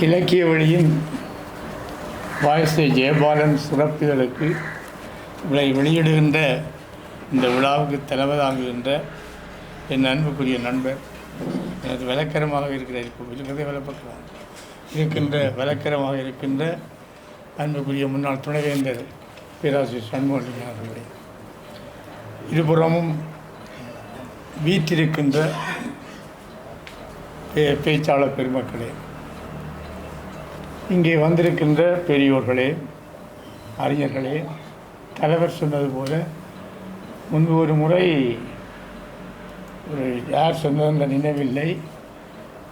இலக்கிய வழியின் வாயசை ஜெயபாலன் சிறப்புகளுக்கு இவளை வெளியிடுகின்ற இந்த விழாவுக்கு தலைவதாங்குகின்ற என் அன்புக்குரிய நண்பர் எனது விளக்கரமாக இருக்கிற இப்போ இருக்கிறதே விளப்பக்கலாம் இருக்கின்ற விளக்கரமாக இருக்கின்ற அன்புக்குரிய முன்னாள் துணைவேந்தர் பேராசிரியர் சண்முகன் அவர்களே. இருபுறமும் வீற்றிருக்கின்ற பே- பேச்சாளர் பெருமக்களே இங்கே வந்திருக்கின்ற பெரியோர்களே அறிஞர்களே தலைவர் சொன்னது போல முன்பு ஒரு முறை ஒரு யார் சொன்னது நினைவில்லை.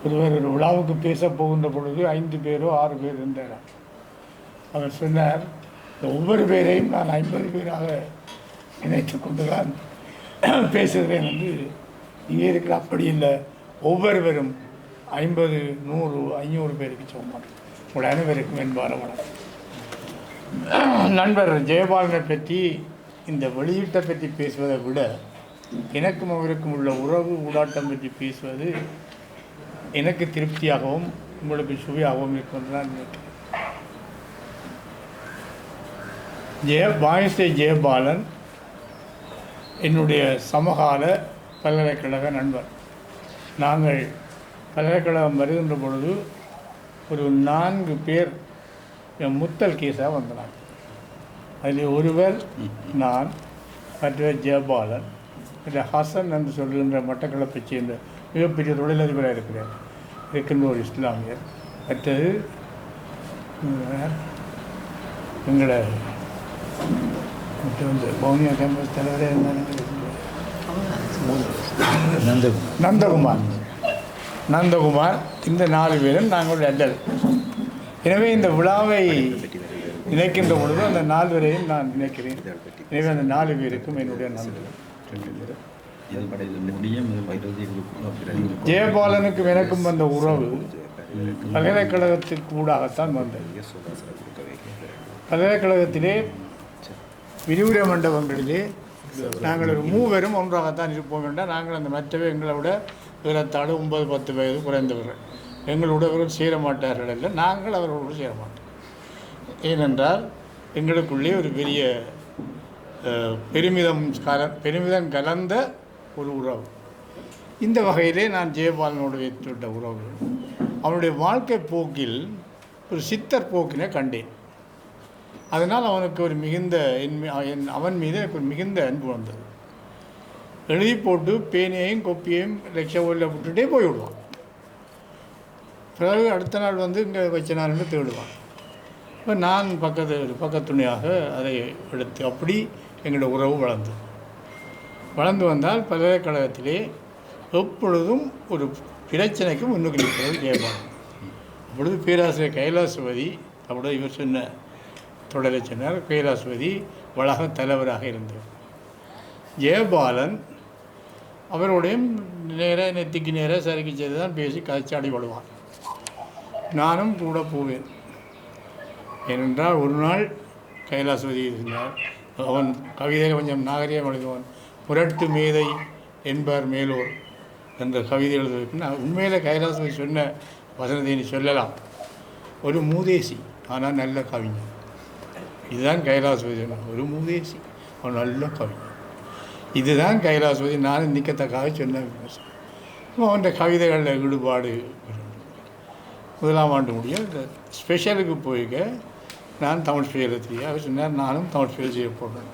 ஒருவர் ஒரு விழாவுக்கு பேச போகின்ற பொழுது ஐந்து பேரோ ஆறு பேர் இருந்தார். அவர் சொன்னார் "இந்த ஒவ்வொரு பேரையும் நான் ஐம்பது பேராக நினைத்து கொண்டுதான் பேசுகிறேன் என்று. இங்கே இருக்கிற அப்படி இல்லை. ஒவ்வொருவரும் ஐம்பது நூறு ஐநூறு பேருக்கு சொன்னார் உங்கள் அனைவருக்கும் என்பார வணக்கம். நண்பர் ஜெயபாலனை பற்றி இந்த வெளியீட்டை பற்றி பேசுவதை விட எனக்கும் அவருக்கும் உள்ள உறவு ஊடாட்டம் பற்றி பேசுவது எனக்கு திருப்தியாகவும் உங்களுக்கு சுவையாகவும் இருக்கும் தான் நினைக்கிறேன். ஜெய வாயசை ஜெயபாலன் என்னுடைய சமகால பல்கலைக்கழக நண்பர். நாங்கள் பல்கலைக்கழகம் வருகின்ற பொழுது ஒரு நான்கு பேர் என் முத்தல் கேஸாக வந்தாங்க அதில் ஒருவர் நான் மற்றவர் ஜெயபாலன் மற்ற ஹசன் என்று சொல்கின்ற மட்டக்களப்பைச் சேர்ந்த மிகப்பெரிய தொழிலதிபராக இருக்கிறார். இருக்கின்ற ஒரு இஸ்லாமியர். மற்றது? எங்களை மற்ற வந்து பவுனியா கேம்பஸ் தலைவரே நந்தகுமார். நந்தகுமார். நந்தகுமார். இந்த நாலு பேரும் நாங்கள் அடல் எனவே இந்த விழாவை நினைக்கின்ற பொழுது அந்த நாலு பேரையும் நான் நினைக்கிறேன். எனவே அந்த நாலு பேருக்கும் என்னுடைய நன்றி. ஜெயபாலனுக்கும் எனக்கும் வந்த உறவு பல்கலைக்கழகத்திற்கு ஊடாகத்தான் வந்தது. பல்கலைக்கழகத்திலே விரிவுரை மண்டபங்களிலே நாங்கள் ஒரு மூவரும் ஒன்றாகத்தான் இருப்போம் என்றால் நாங்கள் அந்த மற்றவை எங்களை விட ஏறத்தாழ ஒன்பது பத்து வயது குறைந்தவர்கள். எங்கள் அவர்கள் சேர மாட்டார்கள் இல்லை நாங்கள் அவர்களோடு சேர மாட்டோம் ஏனென்றால் எங்களுக்குள்ளே ஒரு பெரிய பெருமிதம் கல பெருமிதம் கலந்த ஒரு உறவு. இந்த வகையிலே நான் ஜெயபாலனோடு வைத்துவிட்ட உறவு. அவனுடைய வாழ்க்கை போக்கில் ஒரு சித்தர் போக்கினை கண்டேன். அதனால் அவனுக்கு ஒரு மிகுந்த என் என் அவன் மீது எனக்கு ஒரு மிகுந்த அன்பு வந்தது. எழுதி போட்டு பேனையையும் கொப்பியையும் லட்சம் விட்டுட்டே போய்விடுவான். பிறகு அடுத்த நாள் வந்து இங்கே வச்ச நாள்னு தேடுவான். இப்போ நான் பக்கத்து பக்கத்துணையாக அதை எடுத்து அப்படி எங்களோட உறவு வளர்ந்தது வளர்ந்து வந்தால் பல்கலைக்கழகத்திலே எப்பொழுதும் ஒரு பிரச்சனைக்கு முன்னுக்கு நிற்கிறது ஜெயபாலன். அப்பொழுது பேராசிரியர் கைலாசபதி அப்பொழுது இவர் சொன்ன தொடரை சொன்னார் கைலாசபதி வளாக தலைவராக இருந்தார். ஜெயபாலன் அவரோடையும் நேராக நெத்திக்கு நேராக சரிக்கு செய்து தான் பேசி கதைச்சாடி விடுவான் நானும் கூட போவேன். ஏனென்றால் ஒரு நாள் கைலாசபதி இருந்தார் அவன் கவிதை கொஞ்சம் நாகரிகம் எழுதுவான் புரட்டு மேதை என்பார் மேலோர் என்ற கவிதை எழுதுவதற்கு நான் உண்மையில் கைலாசபதி சொன்ன வசனத்தை நீ சொல்லலாம். ஒரு மூதேசி ஆனால் நல்ல கவிஞர் இதுதான் கைலாசபதி சொன்னான் ஒரு மூதேசி அவன் நல்ல கவிஞர் இதுதான் கைலாசபதி நான் நிற்கத்தக்காக சொன்ன விமர்சனம். அவன் கவிதைகளில் ஈடுபாடு முதலாம் ஆண்டு முடிய ஸ்பெஷலுக்கு போய்க்க நான் தமிழ் ஸ்பெஷலை அவர் சொன்னார் நானும் தமிழ் செய்ய செய்ய போகிறேன்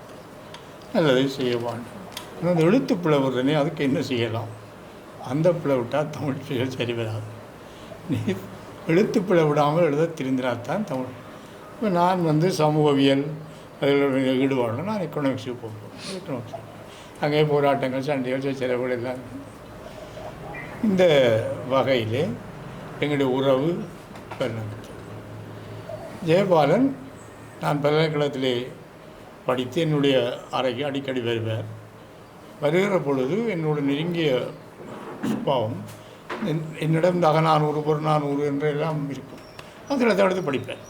நல்லதை செய்ய வேண்டும். அந்த எழுத்து பிழை வருதுனே அதுக்கு என்ன செய்யலாம்? அந்த பிழை விட்டால் தமிழ் செயல் சரி வராது. நீ எழுத்து பிழை விடாமல் எழுத தெரிந்தினால்தான் தமிழ். இப்போ நான் வந்து சமூகவியல் அதில் ஈடுபாடு நான் எக்கனாமிக்ஸுக்கு போகிறோம் எக்கனாமிக்ஸ் அங்கே போராட்டங்கள் சண்டைகள் சச்சரவுகள் எல்லாம். இந்த வகையிலே எங்களுடைய உறவு பரிணமித்தது ஜெயபாலன் நான் பல்கலைக்கழகத்திலே படித்து என்னுடைய அறைக்கு அடிக்கடி வருவார். வருகிற பொழுது என்னோட நெருங்கிய சுபாவம் என்- என்னிடம் தகநானூறு புறநானூறு என்று எல்லாம் இருக்கும். அதில் தடுத்து படிப்பேன்.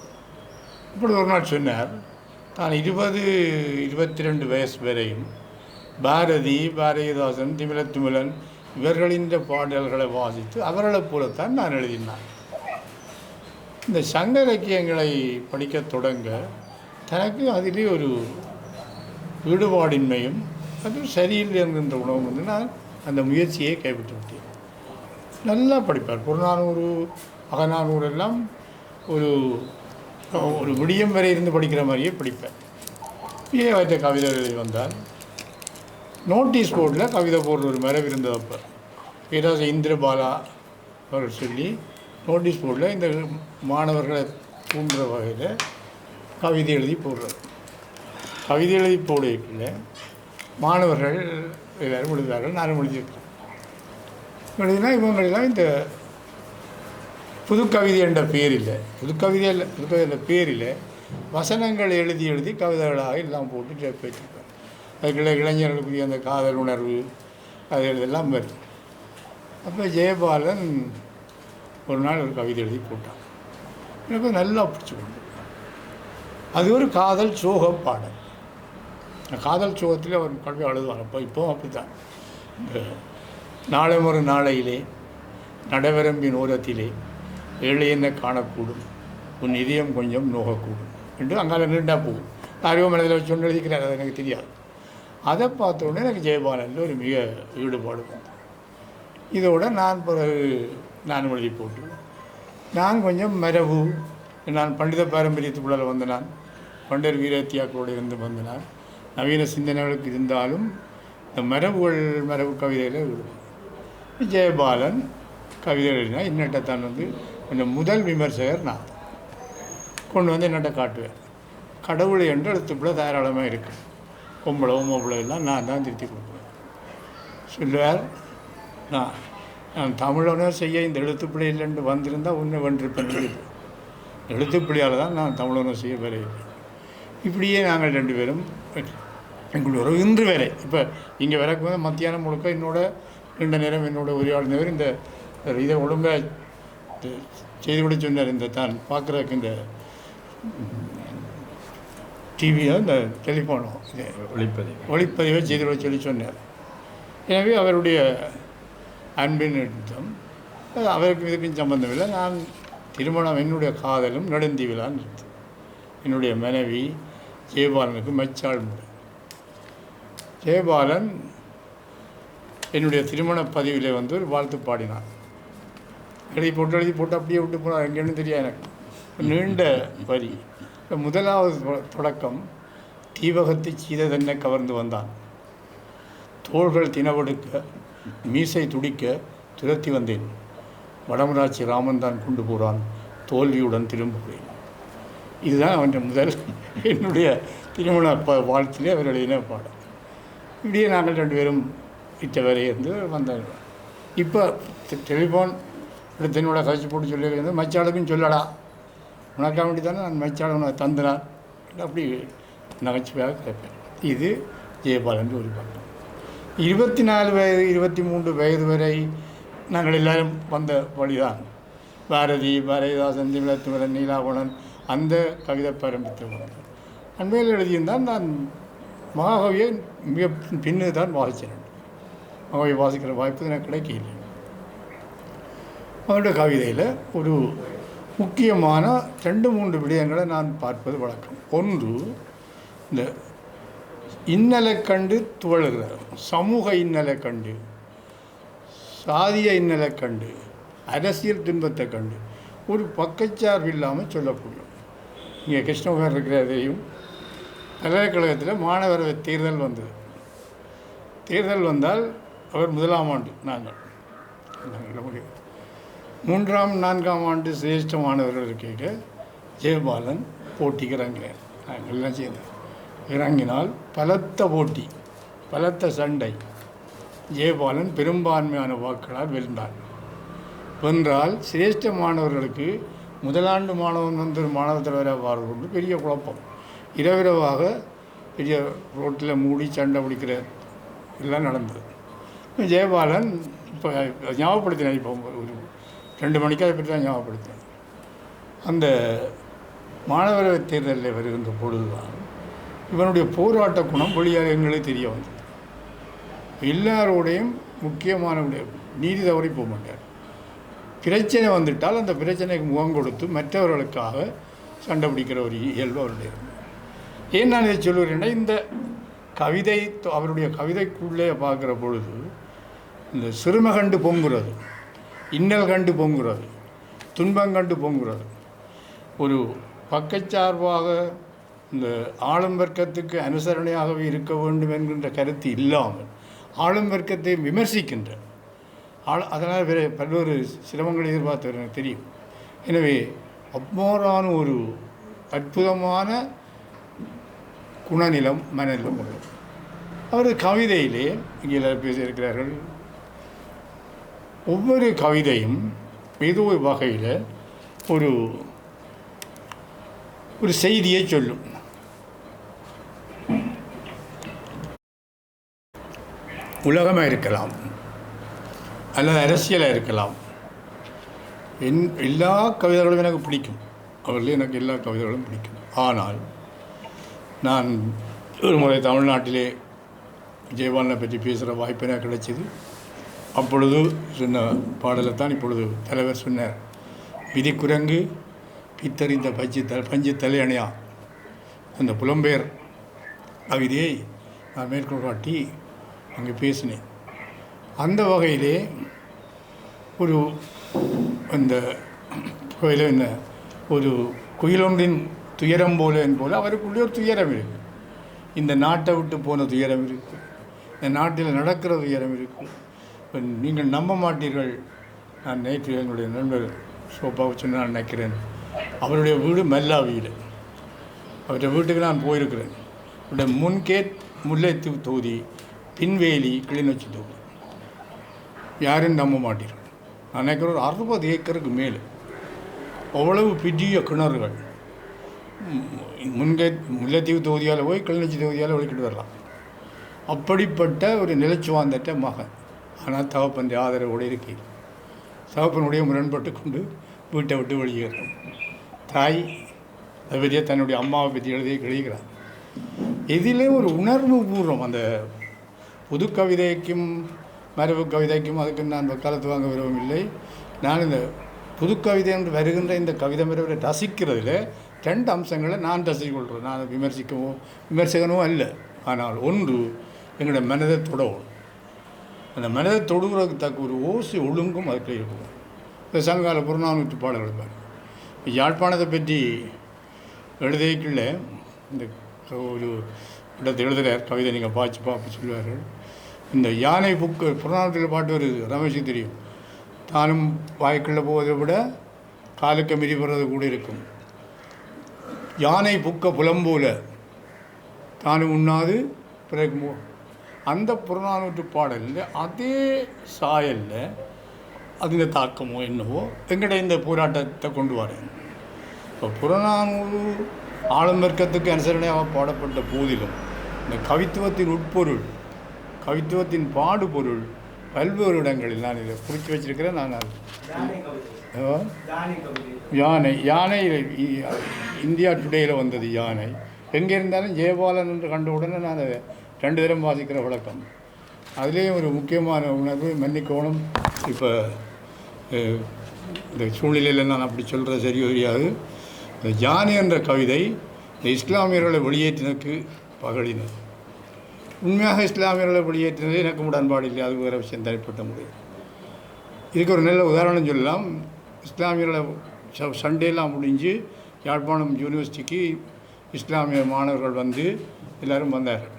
இப்பொழுது ஒரு நாள் சொன்னார் தான் இருபது இருபத்தி ரெண்டு வயசு வரையும் பாரதி பாரதிதாசன் திமிலத்துமிலன் இவர்களின் பாடல்களை வாசித்து அவர்களைப் போலத்தான் நான் எழுதினான் இந்த சங்க இலக்கியங்களை படிக்க தொடங்க தனக்கு அதிலே ஒரு ஈடுபாடின்மையும் அது சரியில்லை என்கின்ற உணவும் வந்து நான் அந்த முயற்சியை கைவிட்டு விட்டேன். நல்லா படிப்பார். புறநானூறு அகநானூறு எல்லாம் ஒரு ஒரு விடியம் வரை இருந்து படிக்கிற மாதிரியே படிப்பேன். ஏ. வைத்த கவிதை எழுதி வந்தால் நோட்டீஸ் போர்டில் கவிதை போடுற ஒரு மரபு இருந்தது அப்போ. பேராசிரியர் இந்திரபாலா அவர் சொல்லி நோட்டீஸ் போர்டில் இந்த மாணவர்களை தூண்டுற வகையில் கவிதை எழுதி போடுறது கவிதை எழுதி போடுவதில் மாணவர்கள் எல்லோரும் எழுதுவார்கள் நானும் எழுதியிருக்கேன் எழுதினா இவங்களெல்லாம் இந்த புதுக்கவிதை என்ற பேர் இல்லை புதுக்கவிதை இல்லை புதுக்கவிதை என்ற பேர் இல்லை வசனங்கள் எழுதி எழுதி கவிதைகளாக எல்லாம் போட்டு வச்சுருப்பேன் இளைஞர்களுக்குரிய அந்த காதல் உணர்வு அது இதெல்லாம் வருது. அப்போ ஜெயபாலன் ஒரு நாள் ஒரு கவிதை எழுதி போட்டான். எனக்கு நல்லா பிடிச்சி கொண்டு அது ஒரு காதல் சோக பாடல். காதல் சோகத்தில் அவர் கல்வி அழுதுவாங்க அப்போ இப்போவும் அப்படி தான் இந்த நாளை ஒரு நாளையிலே நடவரம்பின் ஓரத்திலே ஏழை என்ன காணக்கூடும்? உன் இதயம் கொஞ்சம் நோகக்கூடும். என்று அங்கால நீண்டா போகும். யாரையோ மனதில் வச்சு ஒன்று எழுதிக்கிறார். அது எனக்கு தெரியாது. அதை பார்த்தோன்னே எனக்கு ஜெயபாலனில் ஒரு மிக ஈடுபாடு வந்தது இதோட நான் பிறகு நான் எழுதி போட்டு நான் கொஞ்சம் மரபு நான் பண்டித பாரம்பரியத்துக்குள்ளால் வந்த நான் பண்டர் வீரத்தியாக்களோடு இருந்து வந்த நான் நவீன சிந்தனைகளுக்கு இருந்தாலும் இந்த மரபுகள் மரபு கவிதையில் ஈடுபடும். ஜெயபாலன் கவிதை எழுதினா என்னட்ட தான் வந்து கொஞ்சம் முதல் விமர்சகர் நான். கொண்டு வந்து என்னட்ட காட்டுவேன். கடவுளை என்று எழுத்துப்பிழ தாராளமாக இருக்குது பொம்பளை பொம்பளை எல்லாம் நான் தான் திருத்தி கொடுப்பேன். சொல்லுவார் நான் நான் தமிழனே செய்ய இந்த எழுத்துப்பிழை இல்லைன்னு வந்திருந்தால் உன்னை வென்றிருப்பேன் எழுது எழுத்துப்பிழையால் தான் நான் தமிழனை செய்ய வரையில்லை இப்படியே நாங்கள் ரெண்டு பேரும் எங்களுடைய உறவு இன்று வரை இப்போ இங்கே வரக்கும்போது வந்து மத்தியானம் முழுக்க என்னோட நீண்ட நேரம் என்னோட உரையாடினவர் இந்த இதை ஒழுங்காக செய்து விட சொன்னார் இந்த தான் பார்க்குறதுக்கு இந்த டிவியோ இந்த டெலிஃபோனோ இது ஒளிப்பதிவு. ஒளிப்பதிவை செய்து விட சொல்லி சொன்னார். எனவே அவருடைய அன்பின் நிறுத்தம் அது அவருக்கு இதுக்கும் சம்பந்தம் இல்லை. நான் திருமணம் என்னுடைய காதலும் நெடுந்தீவிலான் நிறுத்தம். என்னுடைய மனைவி ஜெயபாலனுக்கு மச்சாள் முறை. ஜெயபாலன் என்னுடைய திருமண பதிவிலே வந்து ஒரு வாழ்த்து பாடினான் எழுதி போட்டு எழுதி போட்டு அப்படியே விட்டு போனார். எங்கேன்னு தெரியாது எனக்கு. நீண்ட வரி. இப்போ முதலாவது தொ- தொடக்கம் தீவகத்தை சீததென்ன கவர்ந்து வந்தான். தோள்கள் தினவெடுக்க மீசை துடிக்க துரத்தி வந்தேன். வடமராட்சி ராமன் தான் கொண்டு போகிறான் தோல்வியுடன் திரும்புகிறேன். இதுதான் அவன் முதல் என்னுடைய திருமண ப வாழ்த்திலே அவர் எழுதின பாடம் இப்படியே நாங்கள் ரெண்டு பேரும் இட்ட வரை இருந்து வந்தார்கள். இப்போ டெலிஃபோன் தென்னோட கழிச்சு போட்டு சொல்லி மச்சாளுக்கும் சொல்லடா. உனக்காக வேண்டி தானே நான் மச்சாளை உனக்கு தந்தினான் அப்படி நகைச்சுவையாக கேட்பேன். இது ஜெயபாலன் ஒரு பக்கம். இருபத்தி நாலு வயது இருபத்தி மூன்று வயது வரை நாங்கள் எல்லாரும் வந்த வழிதான். பாரதி பாரதிதாசன் திமிழத்துவரன் நீலாவணன் அந்த கவிதை பாரம்பரியத்தில் வந்தேன் அண்மையில் எழுதியிருந்தால் நான் மகாகவியை மிக பின்னு தான் வாசித்தேன். மகாகவி வாசிக்கிற வாய்ப்பு எனக்கு கிடைக்கல அவருடைய கவிதையில் ஒரு முக்கியமான ரெண்டு மூன்று விடயங்களை நான் பார்ப்பது வழக்கம். ஒன்று இந்த இன்னலை கண்டு துவழுகிறார். சமூக இன்னலை கண்டு சாதிய இன்னலை கண்டு அரசியல் துன்பத்தை கண்டு ஒரு பக்கச்சார்பு இல்லாமல் சொல்லப்படும் இங்கே கிருஷ்ணகுமார் இருக்கிறதையும் பல்கலைக்கழகத்தில் மாணவர் தேர்தல் வந்தது. தேர்தல் வந்தால் அவர் முதலாம் ஆண்டு நாங்கள். நாங்கள் முடியும். மூன்றாம் நான்காம் ஆண்டு சிரேஷ்ட மாணவர்கள் ஜெயபாலன் போட்டிக்கு இறங்கினார். நாங்கள்லாம் எல்லாம் சேர்ந்தோம் இறங்கினால் பலத்த போட்டி பலத்த சண்டை. ஜெயபாலன் பெரும்பான்மையான வாக்களால் வென்றார் வென்றால் சிரேஷ்ட மாணவர்களுக்கு முதலாண்டு மாணவன் வந்து மாணவர் தலைவராக வாழ்வது கொண்டு பெரிய குழப்பம். இரவிரவாக பெரிய ரோட்டில் மூடி சண்டை பிடிக்கிற எல்லாம் நடந்தது. ஜெயபாலன் இப்போ ஞாபகப்படுத்தினார் இப்போ ஒரு ரெண்டு மணிக்கு அதை பற்றி தான் ஞாபகப்படுத்தேன் அந்த மாணவரவை தேர்தலில் வருகின்ற பொழுதுதான் இவனுடைய போராட்ட குணம் வெளியாக எங்களே தெரிய வந்தது. எல்லாரோடையும் முக்கியமான நீதி தவறி போக மாட்டார். பிரச்சனை வந்துட்டால் அந்த பிரச்சனைக்கு முகம் கொடுத்து மற்றவர்களுக்காக சண்டை பிடிக்கிற ஒரு இயல்பு அவருடைய ஏன் நான் இதை சொல்லுகிறேன்னா இந்த கவிதை அவருடைய கவிதைக்குள்ளே பார்க்குற பொழுது இந்த சிறுமகண்டு பொங்குறது இன்னல் கண்டு பொங்குறது துன்பம் கண்டு பொங்குறது. ஒரு பக்கச்சார்பாக இந்த ஆளும் வர்க்கத்துக்கு அனுசரணையாகவே இருக்க வேண்டும் என்கின்ற கருத்து இல்லாமல் ஆளும் வர்க்கத்தை விமர்சிக்கின்ற ஆள் அதனால் வேறு பல்வேறு சிரமங்களை எதிர்பார்த்து எனக்கு தெரியும். எனவே அப்மோரான ஒரு அற்புதமான குணநிலம் மனநிலம் உள்ளது. அவர் கவிதையிலே இங்கே எல்லாரும் பேசியிருக்கிறார்கள் ஒவ்வொரு கவிதையும் ஏதோ ஒரு வகையில் ஒரு ஒரு செய்தியை சொல்லும். உலகமாக இருக்கலாம் அல்லது அரசியலாக இருக்கலாம். என் எல்லா கவிதைகளும் எனக்கு பிடிக்கும். அவர்கள் எனக்கு எல்லா கவிதைகளும் பிடிக்கும். ஆனால் நான் ஒரு முறை தமிழ்நாட்டிலே ஜெயபாலனை பற்றி பேசுகிற வாய்ப்பு எனக்கு கிடைச்சிது. அப்பொழுது சொன்ன பாடலை தான் இப்பொழுது தலைவர் சொன்னார். விதிக்குரங்கு பித்தறிந்த பஞ்சு த பஞ்சு தலையணையா? அந்த புலம்பெயர். கவிதையை நான் மேற்கோள் காட்டி அங்கே பேசினேன். அந்த வகையிலே ஒரு அந்த கோயில் என்ன? ஒரு குயிலொன்றின் துயரம் போல போல அவருக்குள்ளே ஒரு துயரம் இருக்குது இந்த நாட்டை விட்டு போன துயரம் இருக்குது இந்த நாட்டில் நடக்கிற துயரம் இருக்குது நீங்கள் நம்ப மாட்டீர்கள். நான் நேற்று எங்களுடைய நண்பர் சோப்பாவை சொன்ன நான் நினைக்கிறேன். அவருடைய வீடு மெல்லாவியில். அவருடைய வீட்டுக்கு நான் போயிருக்கிறேன். அவருடைய முன்கேட் முல்லைத்தீவு தொகுதி பின்வேலி கிளிநொச்சி தொகுதி. யாரும் நம்ப மாட்டீர்கள். நான் நினைக்கிற ஒரு அறுபது ஏக்கருக்கு மேலே. அவ்வளவு பெரிய கிணறுகள். முன்கேத் முல்லைத்தீவு தொகுதியால் போய் கிளிநொச்சி தொகுதியால் ஒழிக்கிட்டு வரலாம். அப்படிப்பட்ட ஒரு நிலச்சுவாந்தட்ட மகன். ஆனால் தகப்பன் ஆதரவோடு இருக்கிறேன் தகப்பனுடைய முரண்பட்டு கொண்டு வீட்டை விட்டு வெளியேறும். தாய் அதை பற்றிய தன்னுடைய அம்மாவை பற்றி எழுதி எழுதுகிறார் இதிலே ஒரு உணர்வு பூர்வம். அந்த புது கவிதைக்கும் மரபு கவிதைக்கும் அதுக்கு நான் வக்காலத்து வாங்க விரும்பவில்லை நான் இந்த புது கவிதை என்று வருகின்ற இந்த கவிதை மரபை ரசிக்கிறதுல ரெண்டு அம்சங்களை நான் ரசிக்கொள்கிறேன் நான் விமர்சிக்கவும் விமர்சகனும் அல்ல. ஆனால் ஒன்று எங்களுடைய மனதை தொடவும் அந்த மனதை தொடுகிறதுக்கு தக்க ஒரு ஓசி ஒழுங்கும் அதுக்கு இருக்கும். இந்த சங்ககால புறநானூற்று பாடல்கள் பாரு யாழ்ப்பாணத்தை பற்றி எழுதிக்கல இந்த ஒரு இடத்தை எழுதுகிறார் கவிதை நீங்கள் பாய்ச்சி பார்ப்பு சொல்லுவார்கள். இந்த யானை புக்கு புறநானூற்றில் பாட்டு வருது ரமேஷுக்கு தெரியும். தானும் வாய்க்குள்ளே போவதை விட காலுக்கு மிதிப்படுறது கூட இருக்கும். யானை புக்க புலம்போல தானும் உண்ணாது பிறகு அந்த புறநானூற்று பாடலில் அதே சாயலில் அதில் தாக்கமோ என்னவோ எங்கட இந்த போராட்டத்தை கொண்டு வரேன் இப்போ புறநானூறு ஆளும் வர்க்கத்துக்கு அனுசரணையாக பாடப்பட்ட போதிலும் இந்த கவித்துவத்தின் உட்பொருள் கவித்துவத்தின் பாடுபொருள் பல்வேறு இடங்களில் நான் இதை குறித்து வச்சிருக்கிறேன். நான்? யானை யானை இந்தியா டுடேயில் வந்தது யானை. எங்கே இருந்தாலும் ஜெயபாலன் என்று கண்ட உடனே நான் அதை ரெண்டு தரம் வாசிக்கிற வழக்கம். அதுலேயும் ஒரு முக்கியமான உணர்வு மன்னிக்கோணும் இப்போ இந்த சூழ்நிலையில் நான் அப்படி சொல்கிறது சரி தெரியாது. இந்த ஜானி என்ற கவிதை இந்த இஸ்லாமியர்களை வெளியேற்றினதுக்கு பகடினது உண்மையாக இஸ்லாமியர்களை வெளியேற்றினது எனக்கு உடன்பாடு இல்லை. அது வேறு விஷயம் தனிப்பட்ட முடியும் இதுக்கு ஒரு நல்ல உதாரணம் சொல்லலாம். இஸ்லாமியர்களை ச- சண்டேலாம் முடிஞ்சு யாழ்ப்பாணம் யூனிவர்சிட்டிக்கு இஸ்லாமிய மாணவர்கள் வந்து எல்லோரும் வந்தார்கள்.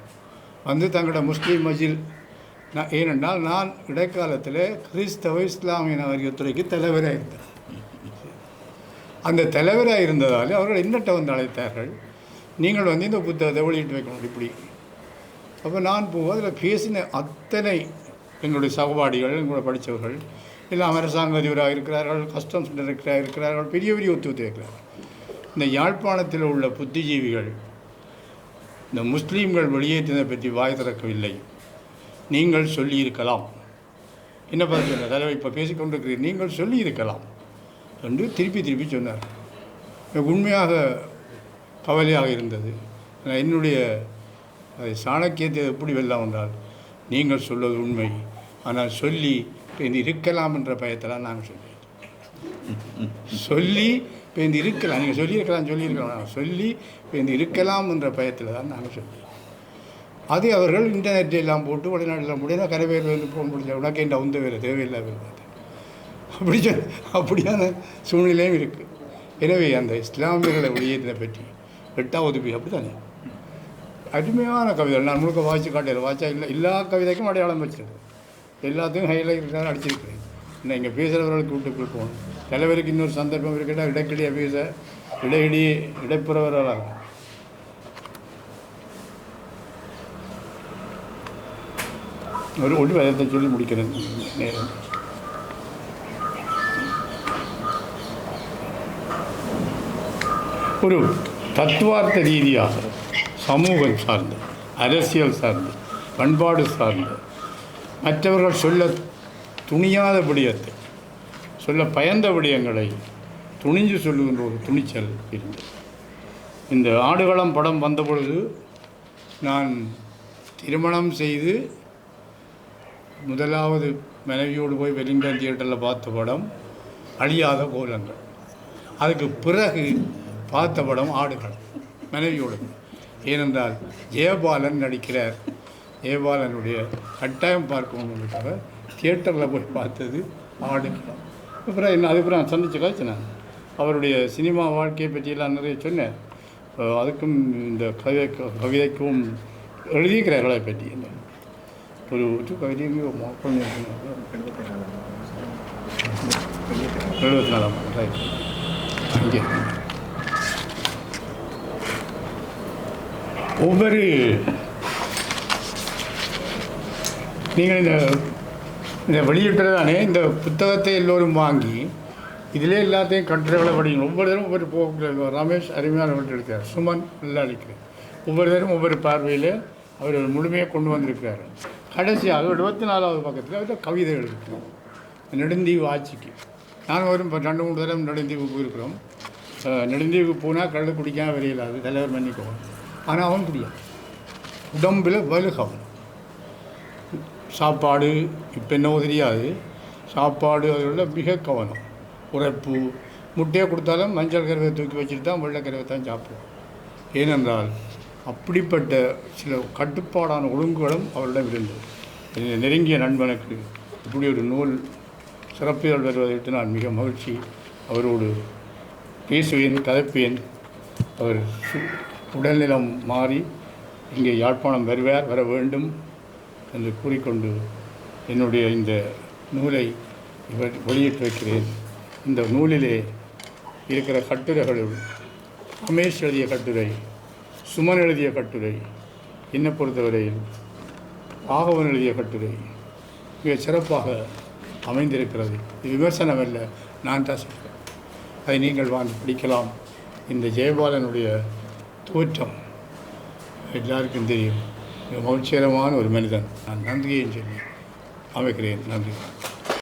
வந்து தங்களோட முஸ்லீம் மஜில். நான் ஏனென்றால் நான் இடைக்காலத்தில் கிறிஸ்தவ இஸ்லாமிய வரியத்துறைக்கு தலைவராக இருந்தேன். அந்த தலைவராக இருந்ததால் அவர்கள் என்னட்ட வந்து அழைத்தார்கள். நீங்கள் வந்து இந்த புத்தகத்தை வெளியிட்டு வைக்கணும் இப்படி. அப்போ நான் போக அதில் பேசின அத்தனை எங்களுடைய சகபாடிகள் எங்களோட படித்தவர்கள் எல்லாம் அரசாங்க அதிபராக இருக்கிறார்கள் கஸ்டம்ஸ் டைரக்டராக இருக்கிறார்கள் பெரிய பெரிய ஒத்துழைத்து இருக்கிறார்கள் இந்த யாழ்ப்பாணத்தில் உள்ள புத்திஜீவிகள் இந்த முஸ்லீம்கள் வெளியேற்றினதை பற்றி வாய் திறக்கவில்லை. நீங்கள் சொல்லியிருக்கலாம். என்ன பார்த்து சொன்ன தலைவர் இப்போ பேசிக்கொண்டிருக்கிறீர் நீங்கள் சொல்லியிருக்கலாம் என்று திருப்பி திருப்பி சொன்னார். எனக்கு உண்மையாக கவலையாக இருந்தது. நான் என்னுடைய அதை சாணக்கியத்தை எப்படி வெல்லாம் என்றால் நீங்கள் சொல்வது உண்மை. ஆனால் சொல்லி இது இருக்கலாம் என்ற பயத்தெல்லாம் நாங்கள் சொல்லி சொல்லி இப்போ இந்த இருக்கலாம் நீங்கள் சொல்லியிருக்கலாம். சொல்லியிருக்கலாம் சொல்லி இப்போ இந்த இருக்கலாம் என்ற பயத்தில் தான் நாங்கள் சொல்லி அது அவர்கள் இன்டர்நெட் எல்லாம் போட்டு வெளிநாட்டில் முடியாது கரைவேல் வந்து போக முடியல உனக்கு என்ற உந்த வேறு தேவையில்லாத அப்படி சொல் அப்படியான சூழ்நிலையும் இருக்குது எனவே அந்த இஸ்லாமியர்களை வெளியேற்றதை பற்றி எட்டாவது பி அப்படி தானே அருமையான கவிதை நான் முழுக்க வாசிச்சு காட்டியது வாச்சா இல்லை எல்லா கவிதைக்கும் அடையாளம் வச்சிருக்கேன் எல்லாத்தையும் ஹைலைட் அடிச்சிருக்கிறேன். இன்னும் இங்கே பேசுகிறவர்களுக்கு விட்டு போகணும் தலைவருக்கு இன்னொரு சந்தர்ப்பம் இருக்கட்டா இடைக்கிடையாக பேச இடையிடி இடைப்புறவர்களாக ஒரு ஒளி வதத்தை சொல்லி முடிக்கிறேன். நேரம். ஒரு தத்துவார்த்த ரீதியாக சமூகம் சார்ந்து அரசியல் சார்ந்து பண்பாடு சார்ந்து மற்றவர்கள் சொல்ல துணியாத விடயத்தை சொல்ல பயந்த விடயங்களை துணிஞ்சு சொல்லுகின்ற ஒரு துணிச்சல் இருந்தது இந்த ஆடுகளம் படம் வந்தபொழுது நான் திருமணம் செய்து முதலாவது மனைவியோடு போய் வெலிங்டன் தியேட்டரில் பார்த்த படம் அழியாத கோலங்கள். அதுக்கு பிறகு பார்த்த படம் ஆடுகளம் மனைவியோடு. ஏனென்றால் ஜெயபாலன் நடிக்கிறார். ஜெயபாலனுடைய கட்டாயம் பார்க்கணுன்றதுக்காக தியேட்டரில் போய் பார்த்தது ஆடுகளம். அப்புறம் என்ன அதுக்கப்புறம் நான் சந்திச்சு கழிச்சு நான் அவருடைய சினிமா வாழ்க்கையை பற்றியெல்லாம் நிறைய சொன்னேன் அதுக்கும் இந்த கவிதை கவிதைக்கும் எழுதியிருக்கிறார் அதை பற்றி. என்ன? ஒரு ஒரு கவிதையும் எழுபத்தி நாலாம் ரைட். ஒவ்வொரு நீங்கள் இந்த இந்த வெளியிட்டதானே இந்த புத்தகத்தை எல்லோரும் வாங்கி இதிலே எல்லாத்தையும் கட்டுரைகளை படிக்கணும் ஒவ்வொரு தரும் ஒவ்வொரு போ ரமேஷ் அருமையான ஒன்று எடுத்தார் சுமன் நல்லா அடிக்கிறேன் ஒவ்வொரு தரும் ஒவ்வொரு பார்வையில் அவர் முழுமையாக கொண்டு வந்திருக்கிறார். கடைசியாக இருபத்தி நாலாவது பக்கத்தில் அவர் கவிதை எழுதிக்கிறோம் நெடுந்தீவு ஆட்சிக்கு. நாங்கள் ஒரு இப்போ ரெண்டு மூணு தடவை நெடுந்தீவுக்கு போயிருக்கிறோம். நெடுந்தீவு நெடுந்தீவுக்கு போனால் கள்ளு குடிக்காம வரையிலாது. தலைவர் மன்னிக்கவும். ஆனால் அவன் குடியாது உடம்பில் வலுகவன் சாப்பாடு இப்போ என்னவோ தெரியாது. சாப்பாடு அதில் மிக கவனம். உரைப்பு முட்டையை கொடுத்தாலும் மஞ்சள் கருவை தூக்கி வச்சுட்டு தான் வெள்ளை கருவை தான் சாப்பிடுவோம் ஏனென்றால் அப்படிப்பட்ட சில கட்டுப்பாடான ஒழுங்குகளும் அவரிடம் இருந்தது. நெருங்கிய நண்பனுக்கு இப்படி ஒரு நூல் சிறப்புகள் வருவதற்கு நான் மிக மகிழ்ச்சி. அவரோடு பேசுவேன் கதைப்பேன். அவர் சு- உடல்நலம் மாறி இங்கே யாழ்ப்பாணம் வருவார் வர வேண்டும். என்று கூறிக்கொண்டு என்னுடைய இந்த நூலை வெளியிட்டு வைக்கிறேன். இந்த நூலிலே இருக்கிற கட்டுரைகளுள் ரமேஷ் எழுதிய கட்டுரை சுமன் எழுதிய கட்டுரை என்னை பொறுத்தவரையில் ராகவன் எழுதிய கட்டுரை மிக சிறப்பாக அமைந்திருக்கிறது. இது விமர்சனம் அல்ல நான் தான் சொல்கிறேன் அதை நீங்கள் வாங்கி படிக்கலாம். இந்த ஜெயபாலனுடைய தோற்றம் எல்லாருக்கும் தெரியும். மிக மகிழ்ச்சிகரமான ஒரு மனிதன். நான் நன்றியை சொல்லி அமைக்கிறேன். நன்றி.